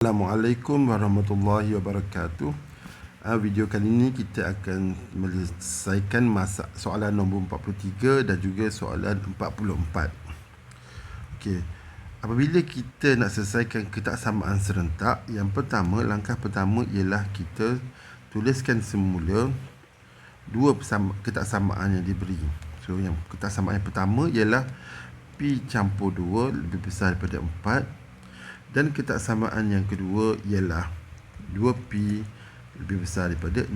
Assalamualaikum warahmatullahi wabarakatuh. Uh, video kali ini kita akan menyelesaikan soalan nombor 43 dan juga soalan 44. Okey. Apabila kita nak selesaikan ketaksamaan serentak, yang pertama, langkah pertama ialah kita tuliskan semula dua ketaksamaan yang diberi. So, yang ketaksamaan yang pertama ialah P campur 2 lebih besar daripada 4 dan ketaksamaan yang kedua ialah 2P lebih besar daripada 6.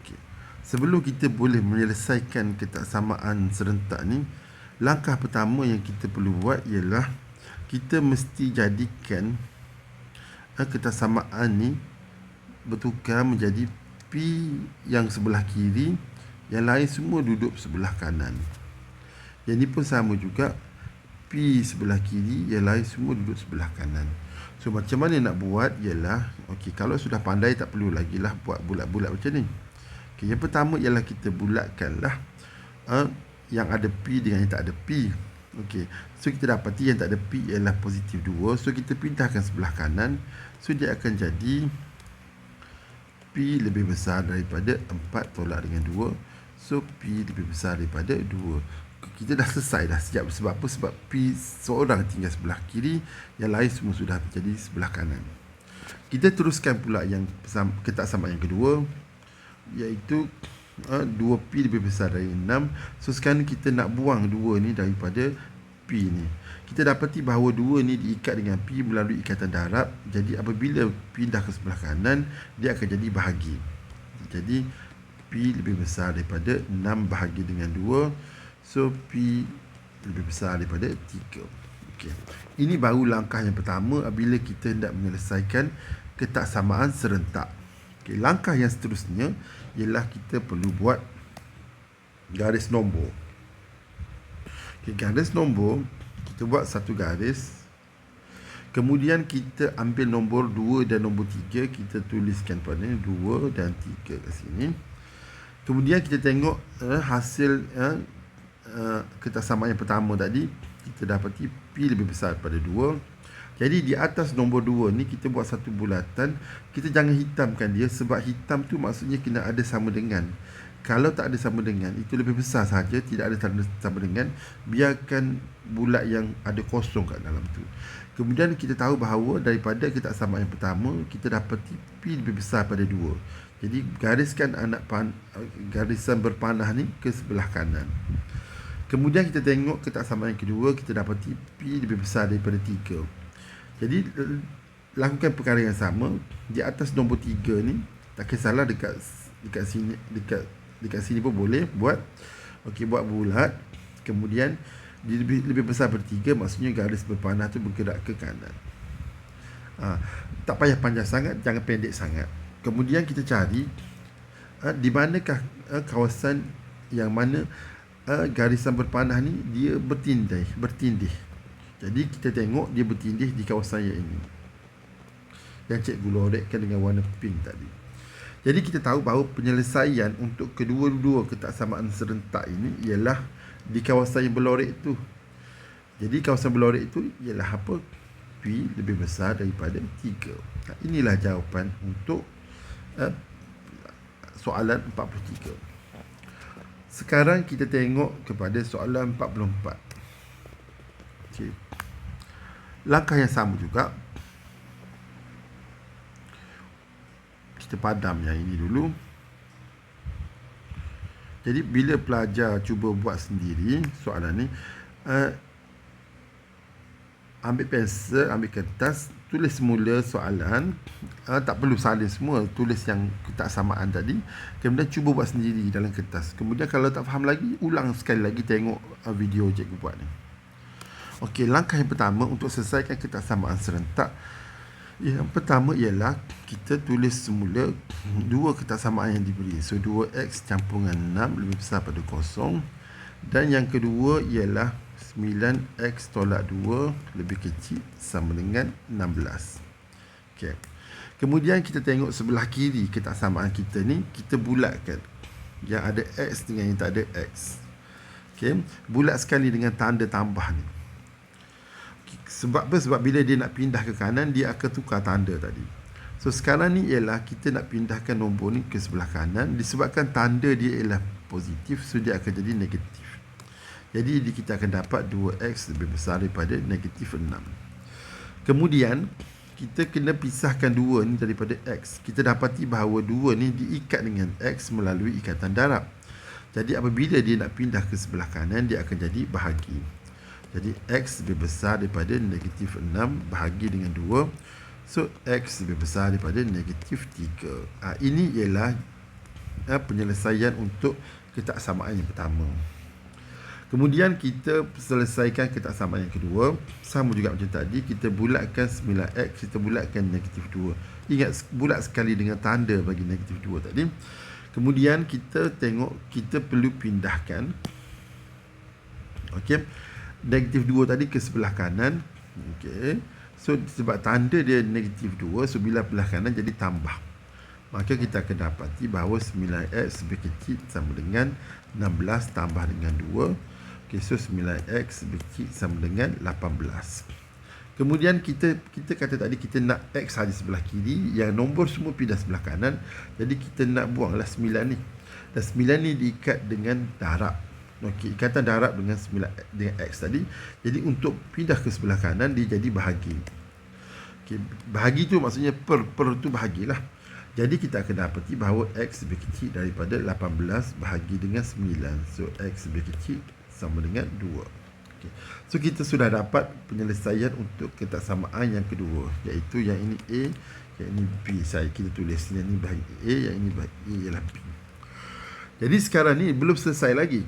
Okay. Sebelum kita boleh menyelesaikan ketaksamaan serentak ni, langkah pertama yang kita perlu buat ialah kita mesti jadikan uh, ketaksamaan ni bertukar menjadi P yang sebelah kiri, yang lain semua duduk sebelah kanan. Yang ini pun sama juga P sebelah kiri yang lain semua duduk sebelah kanan. So macam mana nak buat? Ialah okey kalau sudah pandai tak perlu lagi lah buat bulat-bulat macam ni. Okay, yang pertama ialah kita bulatkanlah uh, yang ada P dengan yang tak ada P okey so kita dapati yang tak ada P ialah positif 2 so kita pindahkan sebelah kanan. So dia akan jadi P lebih besar daripada 4 tolak dengan 2 so P lebih besar daripada 2 kita dah selesai dah sejak sebab apa? Sebab P seorang tinggal sebelah kiri yang lain semua sudah menjadi sebelah kanan. Kita teruskan pula yang ketak sama yang kedua iaitu uh, 2P lebih besar dari 6 so sekarang kita nak buang 2 ni daripada P ni. Kita dapati bahawa 2 ni diikat dengan P melalui ikatan darab. Jadi apabila pindah ke sebelah kanan dia akan jadi bahagi. Jadi P lebih besar daripada 6 bahagi dengan 2 So P lebih besar daripada 3 okay. Ini baru langkah yang pertama Apabila kita hendak menyelesaikan Ketaksamaan serentak okay. Langkah yang seterusnya Ialah kita perlu buat Garis nombor okay. Garis nombor Kita buat satu garis Kemudian kita ambil nombor 2 dan nombor 3 Kita tuliskan pada ni 2 dan 3 kat sini Kemudian kita tengok uh, hasil uh, uh, ketaksamaan yang pertama tadi kita dapati P lebih besar daripada 2 jadi di atas nombor 2 ni kita buat satu bulatan. Kita jangan hitamkan dia sebab hitam tu maksudnya kena ada sama dengan. Kalau tak ada sama dengan itu lebih besar saja tidak ada sama dengan biarkan bulat yang ada kosong kat dalam tu. Kemudian kita tahu bahawa daripada ketaksamaan yang pertama kita dapati P lebih besar pada 2 jadi gariskan anak pan, garisan berpanah ni ke sebelah kanan Kemudian kita tengok ketaksamaan yang kedua Kita dapati P lebih besar daripada 3 Jadi Lakukan perkara yang sama. Di atas nombor 3 ni Tak kisahlah dekat Dekat sini Dekat dekat sini pun boleh Buat. Okey buat bulat. Kemudian dia lebih, lebih besar 3 Maksudnya garis berpanah tu bergerak ke kanan. Ha, Tak payah panjang sangat Jangan pendek sangat. Kemudian kita cari ha, Di manakah ha, kawasan Yang mana uh, garisan berpanah ni dia bertindih, bertindih. Jadi kita tengok dia bertindih di kawasan yang ini. Yang cikgu lorekkan dengan warna pink tadi. Jadi kita tahu bahawa penyelesaian untuk kedua-dua ketaksamaan serentak ini ialah di kawasan yang berlorek itu. Jadi kawasan berlorek itu ialah apa? P lebih besar daripada 3. Nah, inilah jawapan untuk uh, soalan 43. Sekarang kita tengok kepada soalan 44. Okey. Langkah yang sama juga. Kita padam yang ini dulu. Jadi bila pelajar cuba buat sendiri soalan ni, uh, ambil pensel, ambil kertas, tulis semula soalan. Uh, tak perlu salin semua, tulis yang tak samaan tadi. Kemudian cuba buat sendiri dalam kertas. Kemudian kalau tak faham lagi, ulang sekali lagi tengok uh, video cikgu buat ni. Okey, langkah yang pertama untuk selesaikan ketaksamaan serentak yang pertama ialah kita tulis semula dua ketaksamaan yang diberi. So 2x campur dengan 6 lebih besar pada kosong. Dan yang kedua ialah 9x tolak 2 lebih kecil sama dengan 16. Okey. Kemudian kita tengok sebelah kiri ketaksamaan kita ni, kita bulatkan. Yang ada x dengan yang tak ada x. Okey. Bulat sekali dengan tanda tambah ni. sebab apa? Sebab bila dia nak pindah ke kanan, dia akan tukar tanda tadi. So sekarang ni ialah kita nak pindahkan nombor ni ke sebelah kanan disebabkan tanda dia ialah positif so dia akan jadi negatif. Jadi kita akan dapat 2x lebih besar daripada negatif 6. Kemudian kita kena pisahkan 2 ni daripada x. Kita dapati bahawa 2 ni diikat dengan x melalui ikatan darab. Jadi apabila dia nak pindah ke sebelah kanan dia akan jadi bahagi. Jadi x lebih besar daripada negatif 6 bahagi dengan 2 So X lebih besar daripada negatif 3 ha, Ini ialah ha, penyelesaian untuk ketaksamaan yang pertama Kemudian kita selesaikan ketaksamaan yang kedua. Sama juga macam tadi Kita bulatkan 9X Kita bulatkan negatif 2 Ingat bulat sekali dengan tanda bagi negatif 2 tadi. Kemudian kita tengok Kita perlu pindahkan Okey Negatif 2 tadi ke sebelah kanan. Okey So sebab tanda dia negatif 2 So bila belah kanan jadi tambah. Maka kita akan dapati bahawa 9x lebih kecil sama dengan 16 tambah dengan 2 okay, So 9x lebih kecil sama dengan 18 Kemudian kita kita kata tadi kita nak x saja sebelah kiri Yang nombor semua pindah sebelah kanan Jadi kita nak buanglah 9 ni Dan 9 ni diikat dengan darab Okey, ikatan darab dengan 9 dengan x tadi. Jadi untuk pindah ke sebelah kanan dia jadi bahagi. Okey, bahagi tu maksudnya per per tu bahagilah. Jadi kita akan dapati bahawa x lebih kecil daripada 18 bahagi dengan 9. So x lebih kecil sama dengan 2. Okey. So kita sudah dapat penyelesaian untuk ketaksamaan yang kedua iaitu yang ini a, yang ini b. Saya kita tulis yang ini bahagi a, yang ini bahagi a ialah b. Jadi sekarang ni belum selesai lagi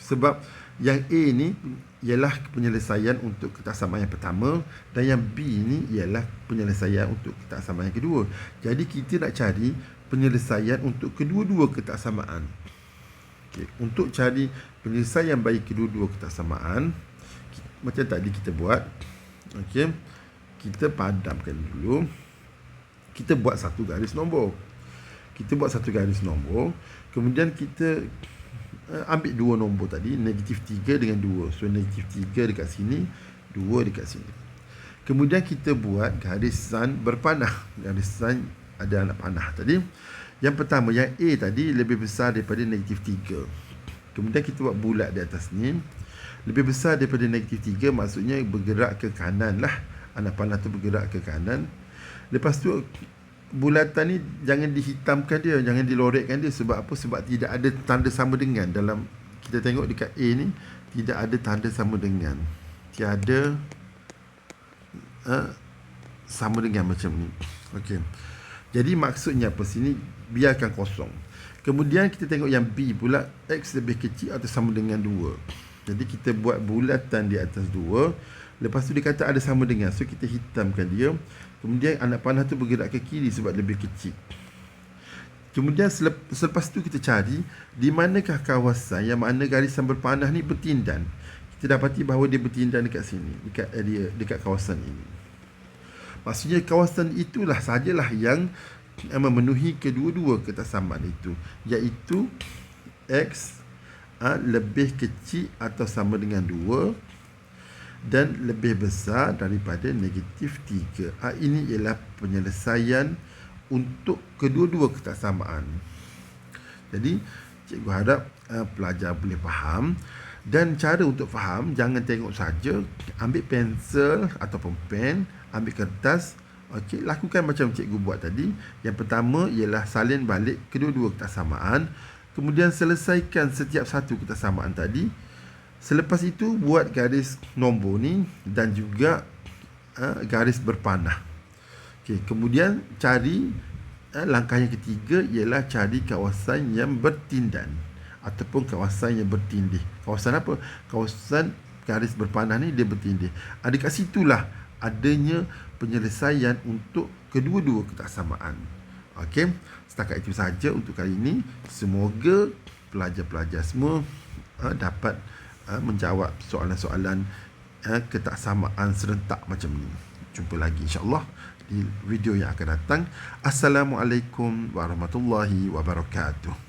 sebab yang A ni ialah penyelesaian untuk ketaksamaan yang pertama dan yang B ni ialah penyelesaian untuk ketaksamaan yang kedua. Jadi kita nak cari penyelesaian untuk kedua-dua ketaksamaan. Okey, untuk cari penyelesaian bagi kedua-dua ketaksamaan macam tadi kita buat. Okey. Kita padamkan dulu. Kita buat satu garis nombor. Kita buat satu garis nombor, kemudian kita uh, ambil dua nombor tadi negatif 3 dengan 2 so negatif 3 dekat sini 2 dekat sini kemudian kita buat garisan berpanah garisan ada anak panah tadi yang pertama yang A tadi lebih besar daripada negatif 3 kemudian kita buat bulat di atas ni. Lebih besar daripada negatif 3 maksudnya bergerak ke kanan lah. Anak panah tu bergerak ke kanan. Lepas tu bulatan ni jangan dihitamkan dia jangan dilorekkan dia. Sebab apa? Sebab tidak ada tanda sama dengan. Dalam kita tengok dekat A ni tidak ada tanda sama dengan. Tiada uh, sama dengan macam ni. Okey jadi maksudnya apa sini biarkan kosong kemudian kita tengok yang B pula X lebih kecil atau sama dengan 2 jadi kita buat bulatan di atas 2 lepas tu dia kata ada sama dengan so kita hitamkan dia Kemudian anak panah tu bergerak ke kiri sebab lebih kecil. Kemudian selepas tu kita cari di manakah kawasan yang mana garisan berpanah ni bertindan. Kita dapati bahawa dia bertindan dekat sini, dekat area dekat kawasan ini. Maksudnya kawasan itulah sajalah yang memenuhi kedua-dua ketaksamaan itu, iaitu x a, lebih kecil atau sama dengan 2 dan lebih besar daripada negatif 3. Ha, ini ialah penyelesaian untuk kedua-dua ketaksamaan. Jadi, cikgu harap uh, pelajar boleh faham dan cara untuk faham jangan tengok saja. Ambil pensel ataupun pen ambil kertas. Okey lakukan macam cikgu buat tadi. Yang pertama ialah salin balik kedua-dua ketaksamaan kemudian selesaikan setiap satu ketaksamaan tadi. Selepas itu buat garis nombor ni dan juga uh, garis berpanah. Okey, kemudian cari uh, langkah yang ketiga ialah cari kawasan yang bertindan ataupun kawasan yang bertindih. Kawasan apa? Kawasan garis berpanah ni dia bertindih. Ada kat situlah adanya penyelesaian untuk kedua-dua ketaksamaan. Okey, setakat itu saja untuk kali ini. Semoga pelajar-pelajar semua uh, dapat uh, menjawab soalan-soalan uh, ketaksamaan serentak macam ni. Jumpa lagi insya-Allah di video yang akan datang. Assalamualaikum warahmatullahi wabarakatuh.